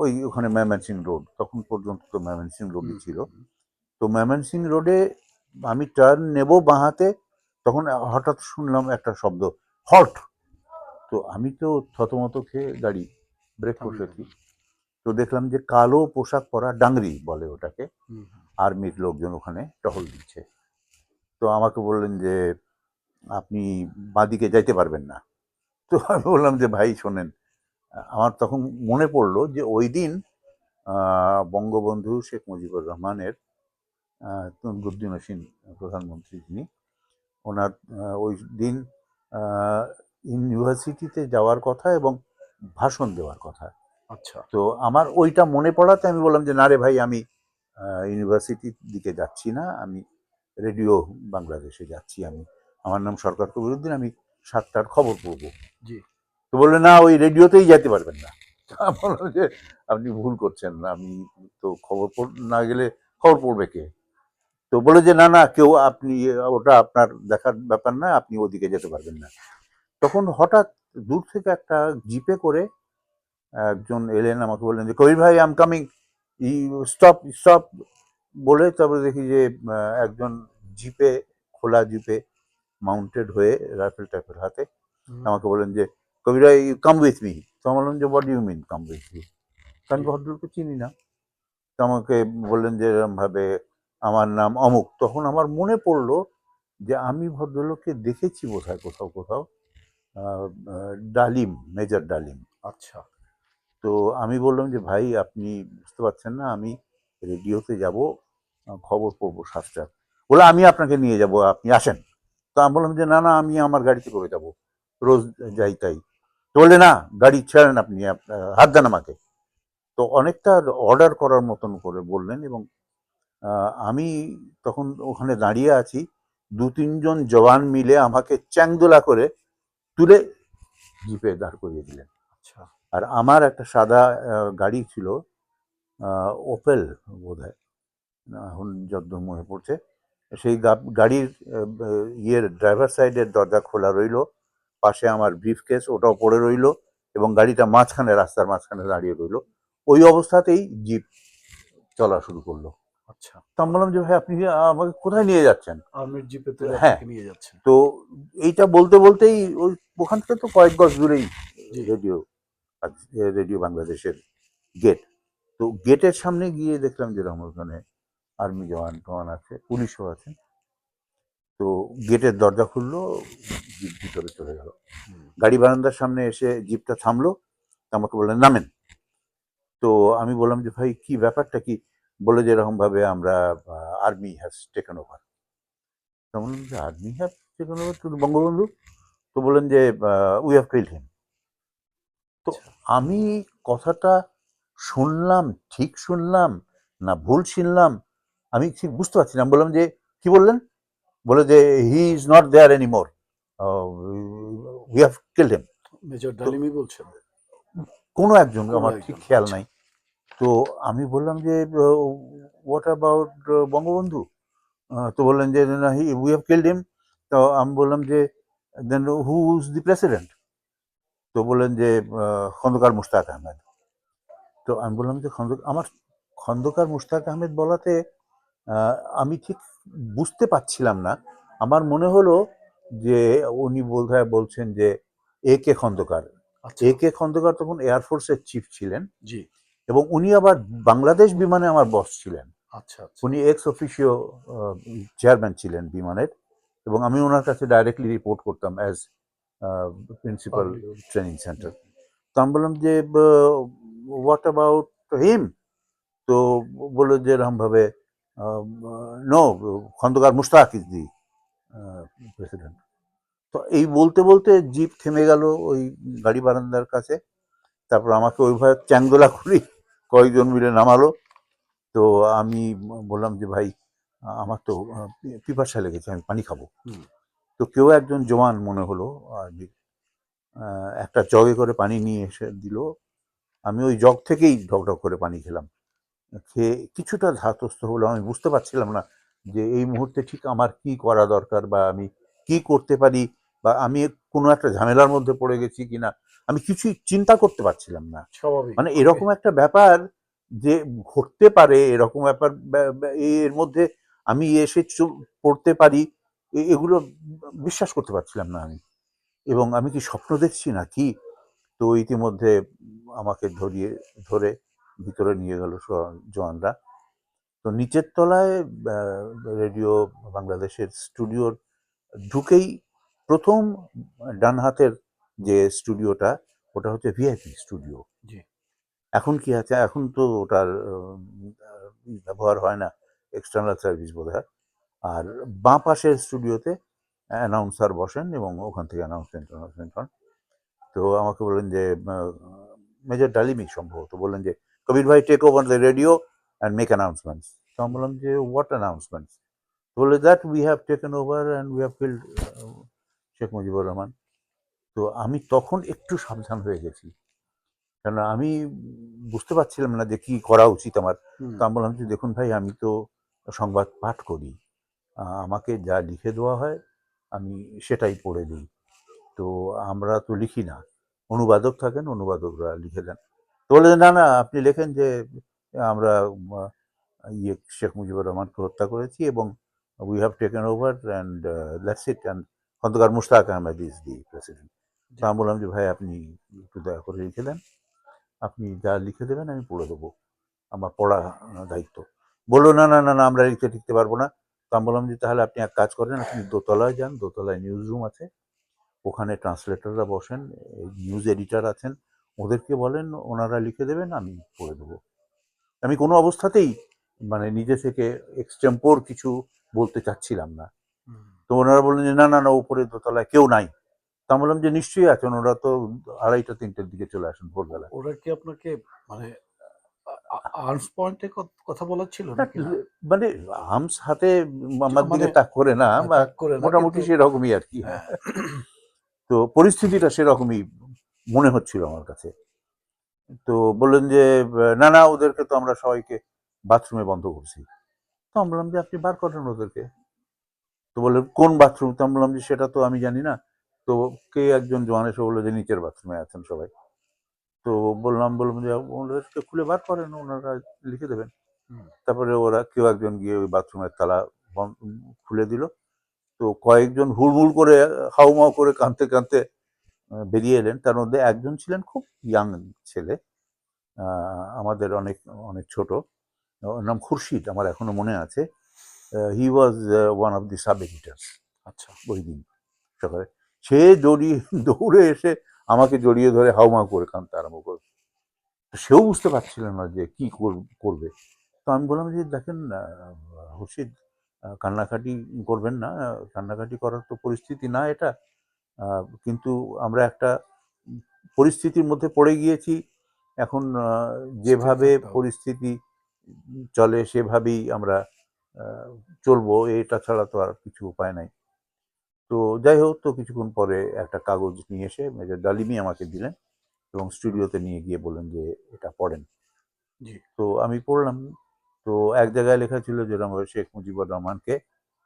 ওই ওখানে সিং রোড তখন পর্যন্ত তো সিং রোডই ছিল। তো সিং রোডে আমি টার্ন নেব বাঁহাতে তখন হঠাৎ শুনলাম একটা শব্দ হট তো আমি তো থতমত খেয়ে গাড়ি ব্রেক কষেছি তো দেখলাম যে কালো পোশাক পরা ডাংরি বলে ওটাকে। আর্মির লোকজন ওখানে টহল দিচ্ছে। তো আমাকে বললেন যে আপনি বাঁদিকে যাইতে পারবেন না। তো আমি বললাম যে ভাই শোনেন আমার তখন মনে পড়ল যে ওই দিন বঙ্গবন্ধু শেখ মুজিবুর রহমানের তনগুদ্দিন হোসেন প্রধানমন্ত্রী যিনি ওনার ওই দিন ইউনিভার্সিটিতে যাওয়ার কথা এবং ভাষণ দেওয়ার কথা। আচ্ছা। তো আমার ওইটা মনে পড়াতে আমি বললাম যে না রে ভাই আমি ইউনিভার্সিটির দিকে যাচ্ছি না আমি রেডিও বাংলাদেশে যাচ্ছি আমি আমার নাম সরকার কবিরুদ্দিন আমি সাতটার খবর পড়ব। জি। তো বললে না ওই রেডিওতেই যেতে পারবেন না। বললাম যে আপনি ভুল করছেন না আমি তো খবর না গেলে খবর পড়বে কে? তো বলে যে না না কেউ আপনি ওটা আপনার দেখার ব্যাপার না আপনি ওদিকে যেতে পারবেন না। তখন হঠাৎ দূর থেকে একটা জিপে করে একজন এলেন আমাকে বললেন যে কবির ভাই আম কামিং ই স্টপ স্টপ বলে তারপরে দেখি যে একজন জিপে খোলা জিপে মাউন্টেড হয়ে রাইফেল টাইফেল হাতে আমাকে বলেন যে কবির ভাই কাম উইথ মি তো আমি বললাম যে what you mean come with me আমি ভদ্রলোককে চিনি না। তো আমাকে বললেন যে এরম ভাবে আমার নাম অমুক। তখন আমার মনে পড়ল যে আমি ভদ্রলোককে দেখেছি বোধহয় কোথাও কোথাও ডালিম মেজর ডালিম। আচ্ছা। তো আমি বললাম যে ভাই আপনি বুঝতে পারছেন না আমি রেডিওতে যাব খবর পড়ব সাতটা বলে আমি আপনাকে নিয়ে যাব আপনি আসেন। তো আমি বললাম যে না না আমি আমার গাড়িতে করে যাব। রোজ যাই তাই। বললে না গাড়ি ছেড়েন আপনি আপ- হাত দেন আমাকে। তো অনেকটা অর্ডার করার মতন করে বললেন এবং আমি তখন ওখানে দাঁড়িয়ে আছি দু তিনজন জওয়ান মিলে আমাকে চ্যাংদোলা করে তুলে জিপে দাঁড় করিয়ে দিলেন। আচ্ছা। আর আমার একটা সাদা গাড়ি ছিল ওপেল বোধ হয় এখন যদ্দূর মনে পড়ছে। সেই গাড়ির ইয়ের ড্রাইভার সাইডের দরজা খোলা রইল। পাশে আমার ব্রিফ কেস ওটাও পড়ে রইল এবং গাড়িটা মাঝখানে রাস্তার মাঝখানে দাঁড়িয়ে রইল। ওই অবস্থাতেই জিপ চলা শুরু করল। আচ্ছা। তো আমি বললাম যে ভাই আপনি আমাকে কোথায় নিয়ে যাচ্ছেন? আর্মির জিপে তো হ্যাঁ। নিয়ে যাচ্ছে তো এইটা বলতে বলতেই ওই ওখান থেকে তো কয়েক গজ দূরেই। রেডিও রেডিও বাংলাদেশের গেট তো গেটের সামনে গিয়ে দেখলাম যেরকম ওখানে আর্মি জওয়ান টওয়ান আছে পুলিশও আছে তো গেটের দরজা খুললো জিপ ভিতরে চলে গেল। গাড়ি বারান্দার সামনে এসে জিপটা থামলো আমাকে বললেন নামেন। তো আমি বললাম যে ভাই কি ব্যাপারটা কি? বলে যে এরকম ভাবে আমরা আর্মি হ্যাজ টেকেন ওভার বললাম যে army have taken over to Bangabandhu? তো বললেন যে উই হ্যাভ কিল্ড হিম তো আমি কথাটা শুনলাম ঠিক শুনলাম না ভুল শুনলাম আমি ঠিক বুঝতে পারছি না। বললাম যে কি বললেন? বলে যে he is not there any more we have killed him major Dalim বলছেন। কোনো একজন আমার ঠিক খেয়াল। নাই। তো আমি বললাম যে হোয়াট অ্যাবাউট বঙ্গবন্ধু? তো বললেন যে উই হ্যাভ কিল্ড হিম তো আমি বললাম যে দেন হু ইজ দি প্রেসিডেন্ট তো বললেন যে খন্দকার মুশতাক আহমেদ। তো আমি বললাম যে খন্দ আমার খন্দকার মুশতাক আহমেদ বলাতে আমি ঠিক বুঝতে পারছিলাম না। আমার মনে হলো যে উনি বোধহয় বলছেন যে এ কে খন্দকার। আচ্ছা। এ কে খন্দকার তখন এয়ারফোর্সের চিফ ছিলেন। জি। এবং উনি আবার বাংলাদেশ বিমানে আমার বস ছিলেন। আচ্ছা আচ্ছা। উনি এক্স অফিসিও চেয়ারম্যান ছিলেন বিমানের। এবং আমি ওনার কাছে ডাইরেক্টলি রিপোর্ট করতাম অ্যাজ প্রিন্সিপাল ট্রেনিং সেন্টার তো আমি বললাম যে হোয়াট অ্যাবাউট হিম তো বলল যে এরকমভাবে no Khandakar Mushtaq is the president তো এই বলতে বলতে জিপ থেমে গেল ওই গাড়ি বারান্দার কাছে। তারপর আমাকে ওইভাবে চ্যাংদোলা করি কয়েকজন মিলে নামালো। তো আমি বললাম যে ভাই আমার তো পিপাসা লেগেছে আমি পানি খাব। তো কেউ একজন জওয়ান মনে হলো আর্মি একটা জগে করে পানি নিয়ে এসে দিল। আমি ওই জগ থেকেই ঢক ঢক করে পানি খেলাম। খেয়ে কিছুটা ধাতস্থ হলো আমি বুঝতে পারছিলাম না যে এই মুহূর্তে ঠিক আমার কি করা দরকার বা আমি কি করতে পারি বা আমি কোনো একটা ঝামেলার মধ্যে পড়ে গেছি কিনা আমি কিছুই চিন্তা করতে পারছিলাম না। মানে এরকম একটা ব্যাপার যে ঘটতে পারে এরকম ব্যাপার ব্যা- ব্যা- এর মধ্যে আমি এসে পড়তে পারি এগুলো বিশ্বাস করতে পারছিলাম না আমি। এবং আমি কি স্বপ্ন দেখছি না কি তো ইতিমধ্যে আমাকে ধরিয়ে ধরে ভিতরে নিয়ে গেল জওয়ানরা। তো নিচের তলায় রেডিও বাংলাদেশের স্টুডিওর ঢুকেই প্রথম ডান হাতের যে স্টুডিওটা ওটা হচ্ছে ভিআইপি স্টুডিও। জি। এখন কি আছে? এখন তো ওটার ব্যবহার হয় না এক্সটার্নাল সার্ভিস বোধ হয়। আর বাঁ পাশের স্টুডিওতে অ্যানাউন্সার বসেন এবং ওখান থেকে অ্যানাউন্সমেন্ট অ্যানাউন্সমেন্ট হন। তো আমাকে বললেন যে মেজর ডালিমি সম্ভবত বললেন যে কবির ভাই take over the radio and make announcements তো আমি বললাম যে হোয়াট অ্যানাউন্সমেন্টস বলে that we have taken over and we have killed Sheikh Mujibur Rahman তো আমি তখন একটু সাবধান হয়ে গেছি। কেন আমি বুঝতে পারছিলাম না যে কি করা উচিত আমার। তো আমি বললাম যে দেখুন ভাই আমি তো সংবাদ পাঠ করি। আমাকে যা লিখে দেওয়া হয় আমি সেটাই পড়ে দিই। তো আমরা তো লিখি না। অনুবাদক থাকেন অনুবাদকরা লিখে দেন। তো বলে না না আপনি লেখেন যে আমরা ইয়ে শেখ মুজিবুর রহমানকে হত্যা করেছি এবং we have taken over and that's it and Khandakar Mushtaq Ahmed is the president তো আমি বললাম যে ভাই আপনি একটু দয়া করে লিখে দেন। আপনি যা লিখে দেবেন আমি পড়ে দেবো। আমার পড়া দায়িত্ব। বলল না না না না আমরা লিখতে লিখতে পারব না। তো আমি বললাম যে তাহলে আপনি এক কাজ করেন আপনি দোতলায় যান দোতলায় নিউজ রুম আছে। ওখানে ট্রান্সলেটররা বসেন নিউজ এডিটার আছেন। ওদেরকে বলেন ওনারা লিখে দেবেন আমি করে দেবো। আমি কোনো অবস্থাতেই মানে নিজে থেকে এক্সটেম্পোর কিছু বলতে চাচ্ছিলাম না। তো ওনারা বললেন যে না না না উপরে দোতলায় কেউ নাই। তা বললাম যে নিশ্চয়ই আছেন ওরা তো আড়াইটা তিনটের দিকে চলে আসেন ভোরবেলা। ওরা কি আপনাকে মানে আর্মস পয়েন্টে কথা বলার ছিল না, মানে আর্মস হাতে আমার দিকে মানে- তাক করে না করে মোটামুটি সেরকমই আর কি। হ্যাঁ, তো পরিস্থিতিটা সেরকমই মনে হচ্ছিল আমার কাছে। তো বললেন যে না না ওদেরকে তো আমরা সবাইকে বাথরুমে বন্ধ করছি। তো আমি বললাম যে আপনি বার করেন ওদেরকে। তো বললেন কোন বাথরুম? তো আমি বললাম যে সেটা তো আমি জানি না। তো কে একজন জোয়ান এসে বলল যে নিচের বাথরুমে আছেন সবাই। তো বললাম বললাম যে ওদেরকে খুলে বার করেন ওনারা লিখে দেবেন। তারপরে ওরা কেউ একজন গিয়ে ওই বাথরুমের তালা খুলে দিল। তো কয়েকজন হুড়মুড় করে হাউমাউ করে কাঁদতে কাঁদতে বেরিয়ে এলেন। তার মধ্যে একজন ছিলেন খুব ইয়াং ছেলে আমাদের অনেক অনেক ছোট। ওর নাম খুরশিদ আমার এখনও মনে আছে। He was one of the sub editors আচ্ছা। ওই দিন সকালে। সে জড়িয়ে দৌড়ে এসে আমাকে জড়িয়ে ধরে হাউমাউ করে কাঁদতে আরম্ভ করে সেও বুঝতে পারছিল না যে কি কর- করবে। তো আমি বললাম যে দেখেন হর্ষিদ কান্নাকাটি করবেন না। কান্নাকাটি করার তো পরিস্থিতি না এটা। কিন্তু আমরা একটা পরিস্থিতির মধ্যে পড়ে গিয়েছি। এখন যেভাবে পরিস্থিতি চলে সেভাবেই আমরা চলবো। এটা ছাড়া তো আর কিছু উপায় নাই। তো যাই হোক তো কিছুক্ষণ পরে একটা কাগজ নিয়ে এসে মেজর ডালিমি আমাকে দিলেন এবং স্টুডিওতে নিয়ে গিয়ে বললেন যে এটা পড়েন। তো আমি পড়লাম। তো এক জায়গায় লেখা ছিল যে শেখ মুজিবুর রহমানকে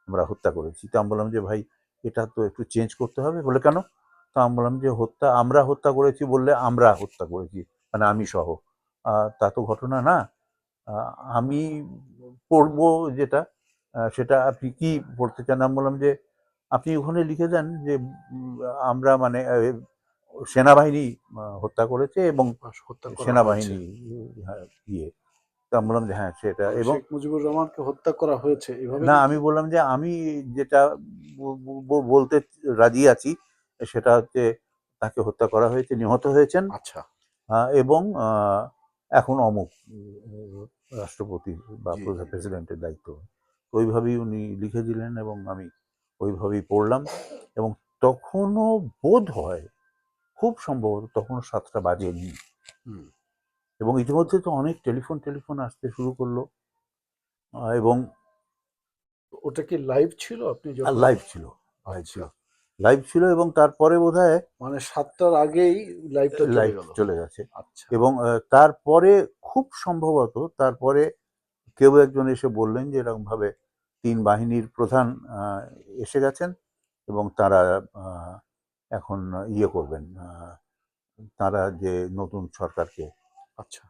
আমরা হত্যা করেছি। তো আমি বললাম যে ভাই এটা তো একটু চেঞ্জ করতে হবে। বলে কেন? তো আমি বললাম যে হত্যা আমরা হত্যা করেছি বললে আমরা হত্যা করেছি। মানে আমি সহ। তা তো ঘটনা না। আমি পড়ব যেটা সেটা আপনি কি পড়তে চান? আমি বললাম যে আপনি ওখানে লিখে দেন যে আমরা মানে সেনাবাহিনী হত্যা করেছে এবং সেনাবাহিনী। হ্যাঁ, ইয়ে। তো বললাম যে হ্যাঁ সেটা এবং শেখ মুজিবুর রহমানকে হত্যা করা হয়েছে এভাবে না আমি বললাম যে আমি যেটা বলতে রাজি আছি সেটা হচ্ছে তাকে হত্যা করা হয়েছে নিহত হয়েছেন। আচ্ছা। এবং এখন অমুক রাষ্ট্রপতি বা প্রেসিডেন্টের দায়িত্ব। ওইভাবেই উনি লিখে দিলেন এবং আমি ওইভাবেই পড়লাম। এবং তখনও বোধ হয় খুব সম্ভবত তখনও সাতটা বাজেনি। এবং ইতিমধ্যে তো অনেক টেলিফোন টেলিফোন আসতে শুরু করল। এবং ওটা কি লাইভ ছিল আপনি লাইভ ছিল লাইভ ছিল। লাইভ ছিল এবং তারপরে বোধ হয় মানে সাতটার আগেই লাইভটা লাইভ চলে গেছে। আচ্ছা। এবং তারপরে খুব সম্ভবত তারপরে কেউ একজন এসে বললেন যে এরকমভাবে তিন বাহিনীর প্রধান এসে গেছেন এবং তারা এখন ইয়ে করবেন তারা যে নতুন সরকারকে আচ্ছা।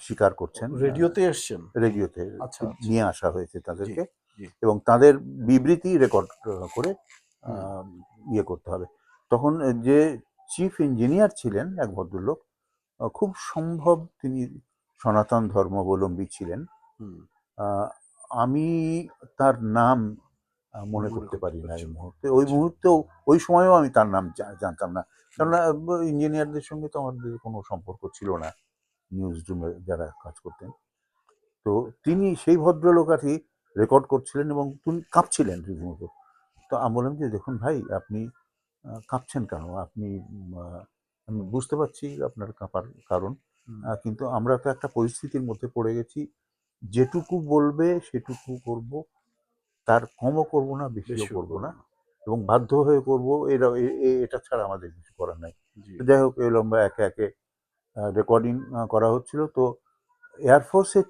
স্বীকার করছেন। রেডিওতে এসছেন? রেডিওতে আচ্ছা, আচ্ছা। নিয়ে আসা হয়েছে তাদেরকে। এবং তাদের বিবৃতি রেকর্ড করে ইয়ে করতে হবে। তখন যে চিফ ইঞ্জিনিয়ার ছিলেন এক ভদ্রলোক খুব সম্ভব তিনি সনাতন ধর্মাবলম্বী ছিলেন। আমি তার নাম মনে করতে করতে পারি না এই মুহূর্তে। ওই আচ্ছা। মুহূর্তেও ওই সময়েও আমি তার নাম জানতাম না। কেননা ইঞ্জিনিয়ারদের সঙ্গে তো আমাদের কোনো সম্পর্ক ছিল না। নিউজ রুমে যারা কাজ করতেন। তো তিনি সেই ভদ্রলোক আর কি রেকর্ড করছিলেন এবং তিনি কাঁপছিলেন রীতিমতো। তো আমি বললাম যে দেখুন ভাই আপনি কাঁপছেন কেন? আপনি আমি বুঝতে পারছি আপনার কাঁপার কারণ কিন্তু আমরা তো একটা পরিস্থিতির মধ্যে পড়ে গেছি। যেটুকু বলবে সেটুকু করব তার কমও করব না বেশিও করব না এবং বাধ্য হয়ে করব এরা এটা ছাড়া আমাদের কিছু করার নাই। যাই হোক এই লম্বা একে একে রেকর্ডিং করা হচ্ছিল। তো এয়ারফোর্সের